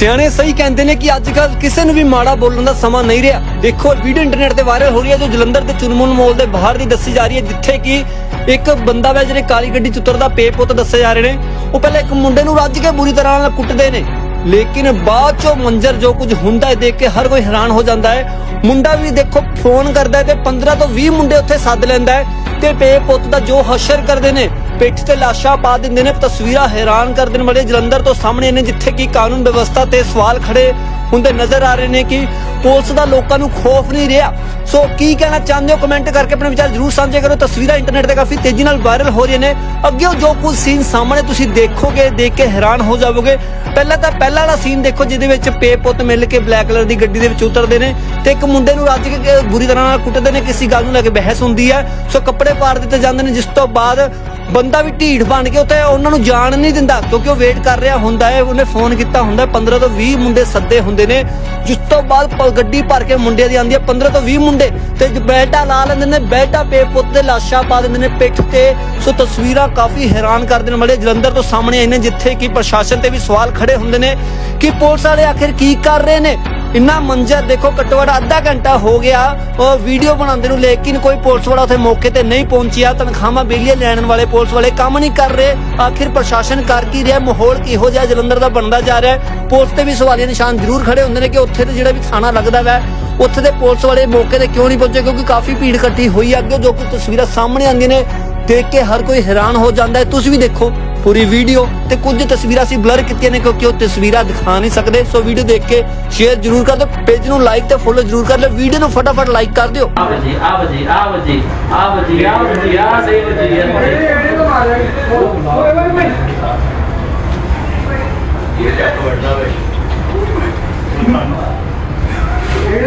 ਸਿਆਣੇ ਸਹੀ ਕਹਿੰਦੇ ਨੇ ਕਿ ਅੱਜ ਕੱਲ ਕਿਸੇ ਨੂੰ ਵੀ ਮਾੜਾ ਬੋਲਣ ਦਾ ਸਮਾਂ ਨਹੀਂ ਰਿਹਾ। ਦੇਖੋ, ਵੀਡੀਓ ਇੰਟਰਨੈਟ ਤੇ ਵਾਇਰਲ ਹੋ ਰਹੀ ਹੈ, ਜੋ ਜਲੰਧਰ ਦੇ ਚੁਨਮੁਨ ਮੋਲ ਦੇ ਬਾਹਰ ਦੀ ਦੱਸੀ ਜਾ ਰਹੀ ਹੈ, ਜਿੱਥੇ ਕਿ ਇੱਕ ਬੰਦਾ ਵਾ ਜਿਹੜੇ ਕਾਲੀ ਗੱਡੀ ਚ ਉਤਰਦਾ ਪੇ ਦੱਸੇ ਜਾ ਰਹੇ ਨੇ। ਉਹ ਪਹਿਲਾਂ ਇੱਕ ਮੁੰਡੇ ਨੂੰ ਰੱਜ ਕੇ ਬੁਰੀ ਤਰ੍ਹਾਂ ਨਾਲ ਕੁੱਟਦੇ ਨੇ। ਲੇਕਿਨ ਬਾਅਦ ਚੋਂ ਮੰਜ਼ਰ ਜੋ ਕੁਝ ਹੁੰਦਾ ਹੈ, ਦੇਖ ਕੇ ਹਰ ਕੋਈ ਹੈਰਾਨ ਹੋ ਜਾਂਦਾ ਹੈ। ਮੁੰਡਾ ਵੀ ਦੇਖੋ, ਫੋਨ ਕਰਦਾ ਹੈ ਤੇ 15 ਤੋਂ 20 ਮੁੰਡੇ ਉੱਥੇ ਸੱਦ ਲੈਂਦਾ ਹੈ ਤੇ ਪੇ ਪੁੱਤ ਦਾ ਜੋ ਹਸ਼ਰ ਕਰਦੇ ਨੇ ਪਿੱਠ ਤੇ ਲਾਸ਼ਾਂ ਪਾ ਦਿੰਦੇ ਨੇ, ਤਸਵੀਰਾਂ ਹੈਰਾਨ ਕਰ ਦੇਣ ਵਾਲੇ ਜਲੰਧਰ ਤੋਂ ਸਾਹਮਣੇ ਨੇ, ਜਿੱਥੇ ਕਿ ਕਾਨੂੰਨ ਵਿਵਸਥਾ ਤੇ ਸਵਾਲ ਖੜੇ ਹੁੰਦੇ ਨਜ਼ਰ ਆ ਰਹੇ ਨੇ ਕਿ ਪੁਲਿਸ ਦਾ ਲੋਕਾਂ ਨੂੰ ਖੌਫ ਨਹੀਂ ਰਿਹਾ। ਸੋ ਕੀ ਕਹਿਣਾ ਚਾਹੁੰਦੇ ਹੋ? ਕਮੈਂਟ ਕਰਕੇ ਆਪਣੇ ਵਿਚਾਰ ਜਰੂਰ ਸਾਂਝੇ ਕਰੋ। ਤਸਵੀਰਾਂ ਇੰਟਰਨੈਟ ਤੇ ਕਾਫੀ ਤੇਜ਼ੀ ਨਾਲ ਵਾਇਰਲ ਹੋ ਰਹੀਆਂ ਨੇ। ਅੱਗੇ ਜੋ ਕੁਝ ਸੀਨ ਸਾਹਮਣੇ ਤੁਸੀਂ ਦੇਖੋਗੇ, ਦੇਖ ਕੇ ਹੈਰਾਨ ਹੋ ਜਾਵੋਗੇ। ਪਹਿਲਾਂ ਤਾਂ ਪਹਿਲਾ ਵਾਲਾ ਸੀਨ ਦੇਖੋ, ਜਿਹਦੇ ਵਿੱਚ ਪੇ ਪੁੱਤ ਮਿਲ ਕੇ ਬਲੈਕ ਕਲਰ ਦੀ ਗੱਡੀ ਦੇ ਵਿੱਚ ਉਤਰਦੇ ਨੇ ਤੇ ਇੱਕ ਮੁੰਡੇ ਨੂੰ ਰੱਜ ਕੇ ਬੁਰੀ ਤਰ੍ਹਾਂ ਨਾਲ ਕੁੱਟਦੇ ਨੇ, ਕਿਸੇ ਗੱਲ ਨੂੰ ਲੈ ਕੇ ਬਹਿਸ ਹੁੰਦੀ ਹੈ। ਸੋ ਕੱਪੜੇ ਪਾੜ ਦਿੱਤੇ ਜਾਂਦੇ ਨੇ, ਜਿਸ ਤੋਂ ਬਾਅਦ ਬੰਦਾ ਵੀ ਢੀਠ ਬਣ ਕੇ ਉੱਥੇ ਉਹਨਾਂ ਨੂੰ ਜਾਣ ਨਹੀਂ ਦਿੰਦਾ, ਕਿਉਂਕਿ ਉਹ ਵੇਟ ਕਰ ਰਿਹਾ ਹੁੰਦਾ ਹੈ, ਉਹਨੇ ਫੋਨ ਕੀਤਾ ਹੁੰਦਾ 15 ਤੋਂ 20 ਮੁੰਡੇ ਸੱਦੇ ਹੁੰਦੇ ਨੇ, ਜਿਸ ਤੋਂ ਬਾਅਦ ਗੱਡੀ ਭਰ ਕੇ ਮੁੰਡਿਆਂ ਦੀ ਆਂਦੀ ਹੈ। 15 ਤੋਂ 20 ਮੁੰਡੇ ਤੇ ਜ- ਲਾ ਲੈਂਦੇ ਨੇ, ਬੈਲਟਾਂ ਪੇ ਪੁੱਤ ਦੇ ਲਾਸ਼ਾਂ ਪਾ ਦਿੰਦੇ ਨੇ ਪਿੱਠ ਤੇ। ਸੋ ਤਸਵੀਰਾਂ ਕਾਫੀ ਹੈਰਾਨ ਕਰ ਦੇਣ ਵਾਲੇ ਜਲੰਧਰ ਤੋਂ ਸਾਹਮਣੇ ਆਏ ਨੇ, ਜਿੱਥੇ ਕਿ ਪ੍ਰਸ਼ਾਸਨ ਤੇ ਵੀ ਸਵਾਲ ਖੜੇ ਹੁੰਦੇ ਨੇ ਕਿ ਪੁਲਿਸ ਵਾਲੇ ਆਖਿਰ ਕੀ ਕਰ ਰਹੇ ਨੇ? ਇੰਨਾ ਮੰਜ਼ਰ ਦੇਖੋ ਘੱਟੋ ਘੱਟ ਅੱਧਾ ਘੰਟਾ ਹੋ ਗਿਆ। ਉਹ ਵੀਡੀਓ ਬਣਾਉਂਦੇ ਨੂੰ ਲੇਕਿਨ ਕੋਈ ਪੁਲਿਸ ਵਾਲਾ ਉੱਥੇ ਮੌਕੇ ਤੇ ਨਹੀਂ ਪਹੁੰਚਿਆ। ਤਨਖਾਹਾਂ ਬੇਲੀਆਂ ਲੈਣ ਵਾਲੇ ਪੁਲਿਸ ਵਾਲੇ ਕੰਮ ਨਹੀਂ ਕਰ ਰਹੇ। ਆਖਿਰ ਪ੍ਰਸ਼ਾਸਨ ਕਰ ਕੀ ਰਿਹਾ? ਮਾਹੌਲ ਕਿਹੋ ਜਿਹਾ ਜਲੰਧਰ ਦਾ ਬਣਦਾ ਜਾ ਰਿਹਾ ਪੁਲਿਸ ਤੇ ਵੀ ਸਵਾਲੀਆ ਨਿਸ਼ਾਨ ਜ਼ਰੂਰ ਖੜੇ ਹੁੰਦੇ ਨੇ ਕਿ ਉੱਥੇ ਤੇ ਜਿਹੜਾ ਵੀ ਥਾਣਾ ਲੱਗਦਾ ਵੈ, ਉੱਥੇ ਦੇ ਪੁਲਿਸ ਵਾਲੇ ਮੌਕੇ ਤੇ ਕਿਉਂ ਨਹੀਂ ਪਹੁੰਚੇ? ਕਿਉਂਕਿ ਕਾਫੀ ਭੀੜ ਇਕੱਠੀ ਹੋਈ ਹੈ ਅੱਗੇ, ਜੋ ਕਿ ਤਸਵੀਰਾਂ ਸਾਹਮਣੇ ਆਉਂਦੀਆਂ ਨੇ। ਦੇਖ ਕੇ ਹਰ ਕੋਈ ਹੈਰਾਨ ਹੋ ਜਾਂਦਾ ਹੈ। ਤੁਸੀਂ ਵੀ ਦੇਖੋ। ਪੂਰੀ ਵੀਡੀਓ ਤੇ ਕੁਝ ਤਸਵੀਰਾਂ ਅਸੀਂ ਬਲਰ ਕੀਤੀਆਂ ਨੇ ਕਿਉਂਕਿ ਉਹ ਤਸਵੀਰਾਂ ਦਿਖਾ ਨਹੀਂ ਸਕਦੇ। ਸੋ ਵੀਡੀਓ ਦੇਖ ਕੇ ਸ਼ੇਅਰ ਜਰੂਰ ਕਰ ਦਿਓ ਪੇਜ ਨੂੰ ਲਾਈਕ ਤੇ ਫੋਲੋ ਜਰੂਰ ਕਰ ਲਿਓ ਵੀਡੀਓ ਨੂੰ ਫਟਾਫਟ ਲਾਈਕ ਕਰ ਦਿਓ। ਆ ਵਜੀ ਆ ਵਜੀ ਆ ਵਜੀ ਆ ਵਜੀ ਆ ਵਜੀ ਆ ਸਹੀ ਵਜੀ ਆ।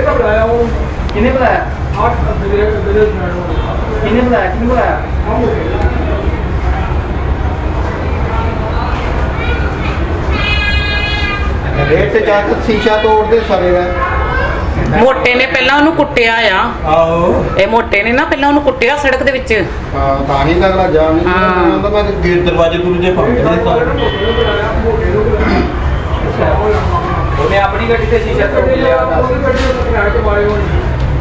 ਕਿਨੇ ਬੁਲਾਇਆ? ਕਿਨੇ ਬੁਲਾਇਆ? ਕਿਨੇ ਬੁਲਾਇਆ? ਰੇਟ ਤੇ ਜਾ ਕੇ ਸ਼ੀਸ਼ਾ ਤੋੜਦੇ ਸਾਰੇ ਵੇ ਮੋਟੇ ਨੇ ਪਹਿਲਾਂ ਉਹਨੂੰ ਕੁੱਟਿਆ ਆ। ਆਹੋ। ਇਹ ਮੋਟੇ ਨੇ ਨਾ ਪਹਿਲਾਂ ਉਹਨੂੰ ਕੁੱਟਿਆ ਸੜਕ ਦੇ ਵਿੱਚ। ਹਾਂ ਤਾਂ ਹੀ ਲੱਗਦਾ ਜਾਣ ਨਹੀਂ ਹਾਂ। ਦਿੰਦਾ ਮੈਂ ਗੇਟ ਦਰਵਾਜ਼ੇ ਦੂਰਜੇ ਫੜਦੇ ਉਹਨੇ ਆਪਣੀ ਗੱਡੀ ਤੇ ਸ਼ੀਸ਼ਾ ਤੋੜ ਲਿਆ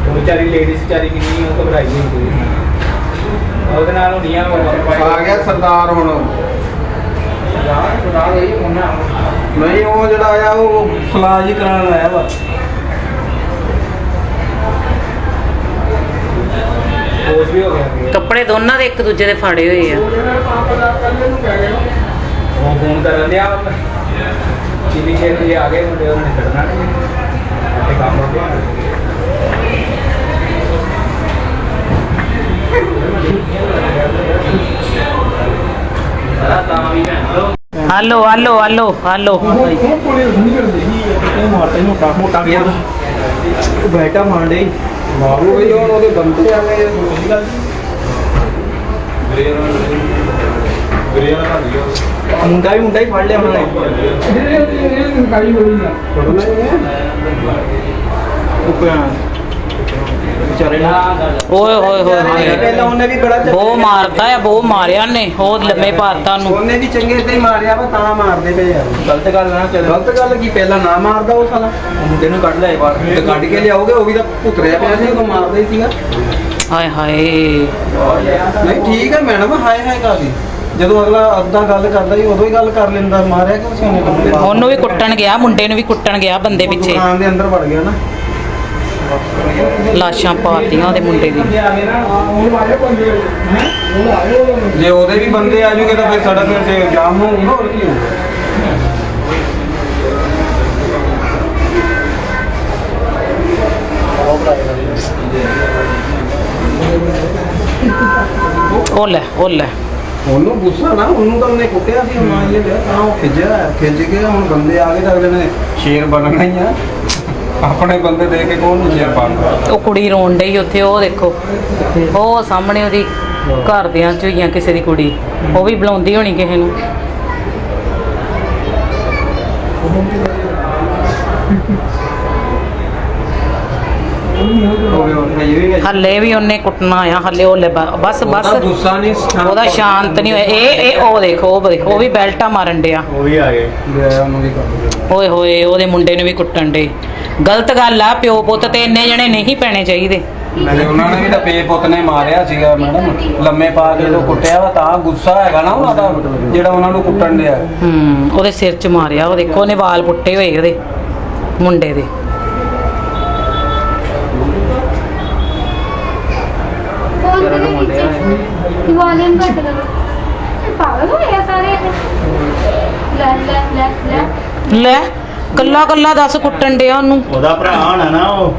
ਉਹ ਵਿਚਾਰੀ ਲੇਡੀਜ਼ ਵਿਚਾਰੀ ਕਿੰਨੀ ਉਹ ਘਬਰਾਈ ਹੋਈ ਸੀ ਉਹਦੇ ਨਾਲ ਹੁੰਦੀਆਂ ਆ ਗਿਆ ਸਰਦਾਰ ਹੁਣ। ਨਹੀਂ ਉਹ ਜਿਹੜਾ ਆਇਆ ਉਹ ਫਲਾਜ ਹੀ ਕਰਾਉਣ ਆਇਆ ਵਾ। ਹੋਸ਼ ਵੀ ਹੋ ਗਿਆ? ਕੱਪੜੇ ਦੋਨਾਂ ਦੇ ਇੱਕ ਦੂਜੇ ਦੇ ਫਾੜੇ ਹੋਏ ਆ। ਉਹ ਫੋਨ ਕਰਨ ਲਿਆ ਕਿੰਨੀ ਛੇ ਵਜੇ ਆ ਗਏ ਮੁੰਡੇ ਉਹਨਾਂ ਨੇ ਕੱਢਣਾ ਨਹੀਂ ਤੇ ਕੰਮ ਹੋ ਗਿਆ ਸਾਰਾ ਤਾਂ ਵੀ ਭੈਣ ਲੋ ਹਾਲੋ ਹਾਲੋ ਹਾਲੋ ਹਾਲੋ ਬੈਠਾ ਮਾਂਡੇ ਮਾਰੂ ਗਈ ਹੁਣ ਉਹਦੇ ਬੰਦੇ ਆ ਗਏ ਕੋਈ ਗੱਲ ਮੁੰਡਾ ਵੀ ਮੁੰਡਾ ਹੀ ਫੜ ਲਿਆ ਉਹਨਾਂ ਨੇ। ਵਿਚਾਰੇ ਨਾ। ਓਏ ਹੋਏ ਹੋਏ ਹੋਏ। ਪਹਿਲਾਂ ਉਹਨੇ ਵੀ ਬੜਾ ਚੱਕਰ ਉਹ ਮਾਰਦਾ ਆ ਉਹ ਮਾਰਿਆ ਨੇ ਉਹ ਲੰਮੇ ਪਾਤਾ ਉਹਨੂੰ। ਉਹਨੇ ਵੀ ਚੰਗੇ ਤੇ ਹੀ ਮਾਰਿਆ ਵਾ ਤਾਂ ਮਾਰਦੇ ਪਏ ਯਾਰ। ਗਲਤ ਗੱਲ ਨਾ ਚੱਲ ਗਲਤ ਗੱਲ ਕੀ ਪਹਿਲਾਂ ਨਾ ਮਾਰਦਾ ਉਹ ਸਾਲਾ। ਉਹ ਮੁੰਡੇ ਨੂੰ ਕੱਢ ਲਿਆ ਬਾਹਰ ਤੇ ਕੱਢ ਕੇ ਲਿਆਓਗੇ ਉਹ ਵੀ ਤਾਂ ਭੁਤਰਿਆ ਪਿਆ ਸੀ ਉਹ ਮਾਰਦਾ ਹੀ ਸੀਗਾ। ਹਾਏ ਹਾਏ। ਨਹੀਂ ਠੀਕ ਹੈ ਮੈਡਮ ਹਾਏ ਹਾਏ ਕਾਦੀ ਜਦੋਂ ਅਗਲਾ ਅੱਧਾ ਗੱਲ ਕਰਦਾ ਸੀ ਉਦੋਂ ਹੀ ਗੱਲ ਕਰ ਲੈਂਦਾ ਮਾਰਿਆ ਕਿਉਂ ਸੀ ਉਹਨੇ? ਉਹਨੂੰ ਵੀ ਕੁੱਟਣ ਗਿਆ ਮੁੰਡੇ ਨੂੰ ਵੀ ਕੁੱਟਣ ਗਿਆ ਬੰਦੇ ਪਿੱਛੇ। ਦੁਕਾਨ ਦੇ ਅੰਦਰ ਵੜ ਗਿਆ ਨਾ। ਲਾਸ਼ਾਂ ਪਾਤੀਆਂ ਉਹਦੇ ਮੁੰਡੇ ਦੀ। ਜੇ ਉਹਦੇ ਵੀ ਬੰਦੇ ਆ ਜੂਗੇ ਤਾਂ ਫਿਰ ਸੜਕ ਤੇ ਜਾਮ ਹੋਊਗਾ ਹੋਰ ਕੀ ਹੋਊਗਾ? ਉਹ ਲੈ ਉਹ ਲੈ। ਉਹਨੂੰ ਗੁੱਸਾ ਨਾ ਉਹਨੂੰ ਤਾਂ ਉਹਨੇ ਕੁੱਟਿਆ ਸੀ ਮਾਂ ਇਹ ਲਿਆ ਤਾਂ ਉਹ ਖਿੱਜਿਆ ਖਿੱਜ ਕੇ ਹੁਣ ਬੰਦੇ ਆ ਗਏ ਤਾਂ ਅਗਲੇ ਨੇ ਸ਼ੇਰ ਬਣਨਾ ਹੀ ਆ। ਆਪਣੇ ਬੰਦੇ ਦੇ ਕੇ ਕੌਣ ਨਹੀਂ ਸ਼ੇਰ ਉਹ ਕੁੜੀ ਰੋਣ ਡਈ ਉੱਥੇ, ਉਹ ਦੇਖੋ। ਉਹ ਸਾਹਮਣੇ ਉਹਦੀ ਘਰ ਦਿਆਂ ਚ ਹੋਈਆਂ ਕਿਸੇ ਦੀ ਕੁੜੀ। ਉਹ ਵੀ ਬੁਲਾਉਂਦੀ ਹੋਣੀ ਕਿਸੇ ਨੂੰ। ਹੱਲੇ ਵੀ ਉਹਨੇ ਕੁੱਟਣਾ ਆ ਹੱਲੇ ਉਹ ਲੈ ਬ- ਬਸ ਬਸ ਉਹਦਾ ਗੁੱਸਾ ਨਹੀਂ ਸ਼ਾਂਤ ਉਹਦਾ ਸ਼ਾਂਤ ਨਹੀਂ ਹੋਇਆ। ਇਹ ਇਹ ਉਹ ਦੇਖੋ ਉਹ ਦੇਖੋ ਉਹ ਵੀ ਬੈਲਟਾ ਮਾਰਨ ਡਿਆ। ਉਹ ਵੀ ਆ ਗਏ। ਉਹਨੂੰ ਵੀ ਕਰ ਓਏ ਹੋਏ ਉਹਦੇ ਮੁੰਡੇ ਨੂੰ ਵੀ ਕੁੱਟਣ ਡੇ ਗਲਤ ਗੱਲ ਆ ਪਿਓ ਪੁੱਤ ਤੇ ਇੰਨੇ ਜਣੇ ਨਹੀਂ ਪੈਣੇ ਚਾਹੀਦੇ। ਨਾਲੇ ਉਹਨਾਂ ਨੇ ਵੀ ਤਾਂ ਪੇ ਪੁੱਤ ਨੇ ਮਾਰਿਆ ਸੀਗਾ ਮੈਡਮ। ਲੰਮੇ ਪਾ ਕੇ ਜਦੋਂ ਕੁੱਟਿਆ ਵਾ ਤਾਂ ਗੁੱਸਾ ਹੈਗਾ ਨਾ ਉਹਨਾਂ ਦਾ ਜਿਹੜਾ ਉਹਨਾਂ ਨੂੰ ਕੁੱਟਣ ਡਿਆ। ਹੂੰ ਉਹਦੇ ਸਿਰ 'ਚ ਮਾਰਿਆ ਉਹ ਦੇਖੋ ਉਹਨੇ ਵਾਲ ਪੁੱਟੇ ਹੋਏ ਉਹਦੇ ਮੁੰਡੇ ਦੇ। ਵਾਲੀਅਮ ਘੱਟ ਕਰੋ। ਇਹ ਪਾਗਲ ਹੋਏ ਆ ਸਾਰੇ ਇਹ। ਲੈ ਲੈ ਲੈ ਲੈ। ਲੈ ਕੱਲਾ ਕੱਲਾ ਦੱਸ ਕੁੱਟਣ ਡਿਆ ਉਹਨੂੰ। ਉਹਦਾ ਭਰਾ ਹੋਣਾ ਨਾ ਉਹ।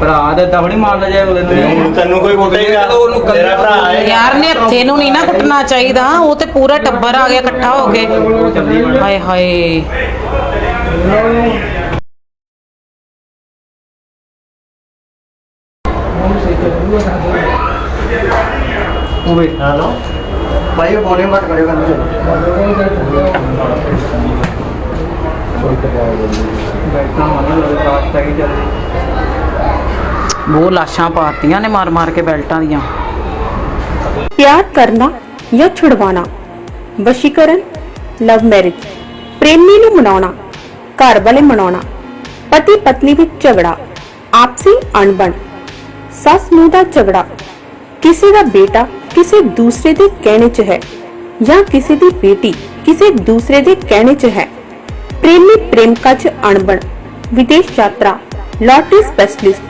ਭਰਾ ਦੇ ਦਵੜੀ ਮਾਰਦਾ ਜਾਏ ਉਹਦੇ ਤੇ ਹੁਣ ਤੈਨੂੰ ਕੋਈ ਕੁੱਟੇਗਾ? ਜਦੋਂ ਉਹਨੂੰ ਕੱਲੇ ਤੇਰਾ ਭਰਾ ਹੈ ਯਾਰ ਨੇ ਹੱਥੇ ਨੂੰ ਨਹੀਂ ਨਾ ਕੁੱਟਣਾ ਚਾਹੀਦਾ। ਉਹ ਤੇ ਪੂਰਾ ਟੱਬਰ ਆ ਗਿਆ ਇਕੱਠਾ ਹੋ ਕੇ। ਹਾਏ ਹਾਏ। ਹਲੋ? ਭਾਈ ਉਹ ਵੋਲਿਊਮ ਘੱਟ ਕਰਿਓ ਉਹ ਲਾਸ਼ਾਂ ਪਾਤੀਆਂ ਨੇ ਮਾਰ ਮਾਰ ਕੇ ਬੈਲਟਾਂ ਦੀਆਂ। ਪਿਆਰ ਕਰਨਾ ਜਾਂ ਛੁਡਵਾਉਣਾ? ਵਸ਼ੀਕਰਨ ਲਵ ਮੈਰਿਜ ਪ੍ਰੇਮੀ ਨੂੰ ਮਨਾਉਣਾ ਘਰ ਵਾਲੇ ਮਨਾਉਣਾ ਪਤੀ ਪਤਨੀ ਵਿੱਚ ਝਗੜਾ ਆਪਸੀ ਅਣਬਣ ਸੱਸ ਨੂੰ ਦਾ ਝਗੜਾ ਕਿਸੇ ਦਾ ਬੇਟਾ ਕਿਸੇ ਦੂਸਰੇ ਦੇ ਕਹਿਣੇ 'ਚ ਹੈ ਜਾਂ ਕਿਸੇ ਦੀ ਬੇਟੀ ਕਿਸੇ ਦੂਸਰੇ ਦੇ ਕਹਿਣੇ 'ਚ ਹੈ। ਪ੍ਰੇਮੀ ਪ੍ਰੇਮਕਾ 'ਚ ਅਣਬਣ, ਵਿਦੇਸ਼ ਯਾਤਰਾ, ਲਾਟਰੀ ਸਪੈਸ਼ਲਿਸਟ,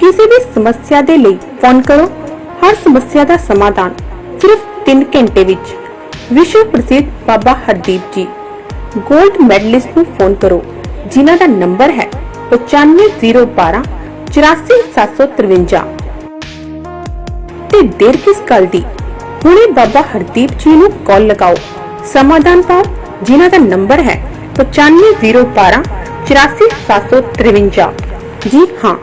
ਕਿਸੇ ਵੀ ਸਮੱਸਿਆ ਦੇ ਲਈ ਫੋਨ ਕਰੋ। ਹਰ ਸਮੱਸਿਆ ਦਾ ਸਮਾਧਾਨ ਸਿਰਫ 3 ਘੰਟੇ ਵਿੱਚ। ਵਿਸ਼ਵ ਪ੍ਰਸਿੱਧ ਬਾਬਾ ਹਰਦੀਪ ਜੀ ਗੋਲਡ ਮੈਡਲਿਸਟ ਨੂੰ ਫੋਨ ਕਰੋ, ਜਿਨ੍ਹਾਂ ਦਾ ਨੰਬਰ ਹੈ 95012 84753 ਤੇ ਦੇਰ ਕਿਸ ਗੱਲ ਦੀ? ਹੁਣੇ ਬਾਬਾ ਹਰਦੀਪ ਜੀ ਨੂੰ ਕਾਲ ਲਗਾਓ। ਸਮਾਧਾਨ ਪਾਓ, ਜਿਨ੍ਹਾਂ ਦਾ ਨੰਬਰ ਹੈ 95012 84753 ਜੀ ਹਾਂ